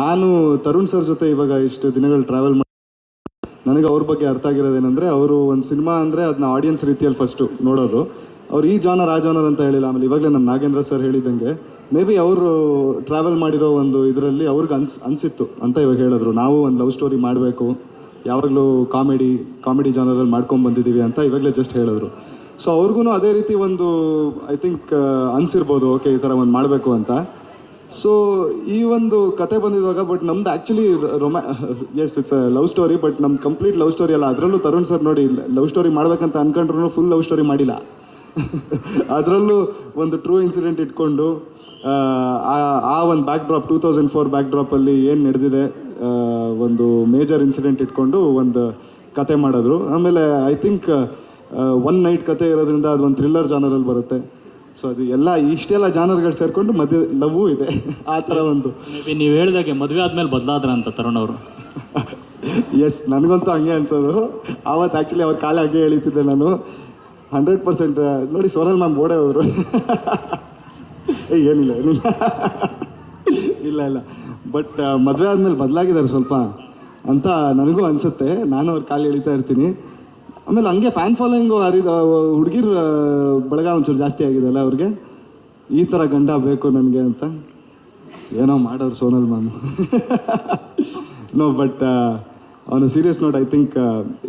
ನಾನು ತರುಣ್ ಸರ್ ಜೊತೆ ಇವಾಗ ಇಷ್ಟು ದಿನಗಳು ಟ್ರಾವೆಲ್ ಮಾಡಿ ನನಗೆ ಅವ್ರ ಬಗ್ಗೆ ಅರ್ಥ ಆಗಿರೋದೇನೆಂದರೆ ಅವರು ಒಂದು ಸಿನಿಮಾ ಅಂದರೆ ಅದನ್ನ ಆಡಿಯನ್ಸ್ ರೀತಿಯಲ್ಲಿ ಫಸ್ಟು ನೋಡೋದು. ಅವ್ರು ಈ ಜಾನರ್ ಆ ಜಾನರ್ ಅಂತ ಹೇಳಿಲ್ಲ, ಆಮೇಲೆ ಇವಾಗಲೇ ನಮ್ಮ ನಾಗೇಂದ್ರ ಸರ್ ಹೇಳಿದಂಗೆ ಮೇ ಬಿ ಅವರು ಟ್ರಾವೆಲ್ ಮಾಡಿರೋ ಒಂದು ಇದರಲ್ಲಿ ಅವ್ರಿಗೆ ಅನ್ಸ್ ಅನಿಸಿತ್ತು ಅಂತ ಇವಾಗ ಹೇಳಿದ್ರು. ನಾವು ಒಂದು ಲವ್ ಸ್ಟೋರಿ ಮಾಡಬೇಕು, ಯಾವಾಗಲೂ ಕಾಮಿಡಿ ಕಾಮಿಡಿ ಜಾನರಲ್ಲಿ ಮಾಡ್ಕೊಂಡು ಬಂದಿದ್ದೀವಿ ಅಂತ ಇವಾಗಲೇ ಜಸ್ಟ್ ಹೇಳಿದ್ರು. ಸೊ ಅವ್ರಿಗೂ ಅದೇ ರೀತಿ ಒಂದು ಐ ಥಿಂಕ್ ಅನ್ಸಿರ್ಬೋದು ಓಕೆ ಈ ಥರ ಒಂದು ಮಾಡಬೇಕು ಅಂತ. ಸೊ ಈ ಒಂದು ಕತೆ ಬಂದಿರುವಾಗ ಬಟ್ ನಮ್ದು actually ರೊಮ್ಯಾ yes it's love story but ನಮ್ಮ ಕಂಪ್ಲೀಟ್ ಲವ್ ಸ್ಟೋರಿ ಅಲ್ಲ. ಅದರಲ್ಲೂ ತರುಣ್ ಸರ್ ನೋಡಿ ಲವ್ ಸ್ಟೋರಿ ಮಾಡ್ಬೇಕಂತ ಅನ್ಕೊಂಡ್ರು ಫುಲ್ ಲವ್ ಸ್ಟೋರಿ ಮಾಡಿಲ್ಲ. ಅದರಲ್ಲೂ ಒಂದು ಟ್ರೂ ಇನ್ಸಿಡೆಂಟ್ ಇಟ್ಕೊಂಡು ಆ, ಒಂದು backdrop two thousand four ಬ್ಯಾಕ್ ಡ್ರಾಪಲ್ಲಿ ಏನು ನಡೆದಿದೆ ಒಂದು ಮೇಜರ್ ಇನ್ಸಿಡೆಂಟ್ ಇಟ್ಕೊಂಡು ಒಂದು ಕತೆ ಮಾಡಿದ್ರು. ಆಮೇಲೆ ಐ ಥಿಂಕ್ ಒನ್ ನೈಟ್ ಕತೆ ಇರೋದ್ರಿಂದ ಅದು ಒಂದು ಥ್ರಿಲ್ಲರ್ ಜಾನರಲ್ಲಿ ಬರುತ್ತೆ. ಸೊ ಅದು ಎಲ್ಲ ಇಷ್ಟೆಲ್ಲ ಜಾನರ್ಗಳು ಸೇರಿಕೊಂಡು ಮದುವೆ ಲವ್ ಇದೆ. ಆ ಥರ ಒಂದು. ಮೇ ನೀವು ಹೇಳಿದಾಗೆ ಮದುವೆ ಆದ್ಮೇಲೆ ಬದಲಾದ್ರ ಅಂತ ತರುಣ್ ಅವರು. ಎಸ್ ನನಗಂತೂ ಹಂಗೆ ಅನ್ಸೋದು. ಆವತ್ತು ಆ್ಯಕ್ಚುಲಿ ಅವ್ರ ಕಾಲ ಹಾಗೆ ಎಳಿತಿದ್ದೆ ನಾನು. ಹಂಡ್ರೆಡ್ ಪರ್ಸೆಂಟ್ ನೋಡಿ ಸೋನಲ್ ಮ್ಯಾಮ್ ಓಡೇ ಹೋದರು ಏ ಏನಿಲ್ಲ ಏನಿಲ್ಲ. ಇಲ್ಲ ಇಲ್ಲ. ಬಟ್ ಮದುವೆ ಆದಮೇಲೆ ಬದಲಾಗಿದ್ದಾರೆ ಸ್ವಲ್ಪ ಅಂತ ನನಗೂ ಅನಿಸುತ್ತೆ. ನಾನು ಅವ್ರ ಕಾಲು ಎಳಿತಾ ಇರ್ತೀನಿ. ಆಮೇಲೆ ಹಂಗೆ ಫ್ಯಾನ್ ಫಾಲೋಯಿಂಗ್ ಹರಿದ ಹುಡುಗಿರ ಬಳಗ ಒಂಚೂರು ಜಾಸ್ತಿ ಆಗಿದೆ ಅಲ್ಲ ಅವ್ರಿಗೆ? ಈ ಥರ ಗಂಡ ಬೇಕು ನನಗೆ ಅಂತ. ಏನೋ ಮಾಡೋರು ಸೋನಲ್ ಮ್ಯಾಮ್ ನೋ ಬಟ್ ಅವನು ಸೀರಿಯಸ್ ನೋಟ್ ಐ ಥಿಂಕ್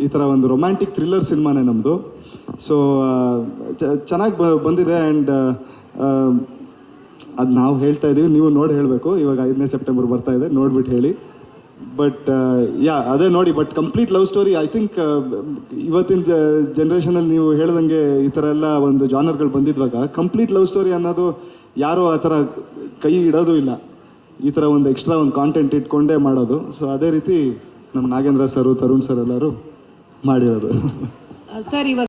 ಈ ಥರ ಒಂದು ರೊಮ್ಯಾಂಟಿಕ್ ಥ್ರಿಲ್ಲರ್ ಸಿನಿಮಾನೇ ನಮ್ಮದು ಸೊ ಚೆನ್ನಾಗಿ ಬಂದಿದೆ ಆ್ಯಂಡ್ ಅದು ನಾವು ಹೇಳ್ತಾ ಇದ್ದೀವಿ ನೀವು ನೋಡಿ ಹೇಳಬೇಕು. ಇವಾಗ ಐದನೇ ಸೆಪ್ಟೆಂಬರ್ ಬರ್ತಾ ಇದೆ ನೋಡ್ಬಿಟ್ಟು ಹೇಳಿ. ಬಟ್ ಯಾ ಅದೇ ನೋಡಿ but complete love story I think ಇವತ್ತಿನ ಜನ್ರೇಷನಲ್ಲಿ ನೀವು ಹೇಳ್ದಂಗೆ ಈ ಥರ ಎಲ್ಲ ಒಂದು ಜಾನರ್ಗಳು ಬಂದಿದ್ವಾಗ ಕಂಪ್ಲೀಟ್ ಲವ್ ಸ್ಟೋರಿ ಅನ್ನೋದು ಯಾರೂ ಆ ಥರ ಕೈ ಇಡೋದು ಇಲ್ಲ. ಈ ಥರ ಒಂದು ಎಕ್ಸ್ಟ್ರಾ ಒಂದು ಕಾಂಟೆಂಟ್ ಇಟ್ಕೊಂಡೇ ಮಾಡೋದು. ಸೊ ಅದೇ ರೀತಿ ನಮ್ಮ ನಾಗೇಂದ್ರ ಸರು, ತರುಣ್ ಸರ್ ಎಲ್ಲರೂ ಮಾಡಿರೋದು. ಸರ್, ಇವಾಗ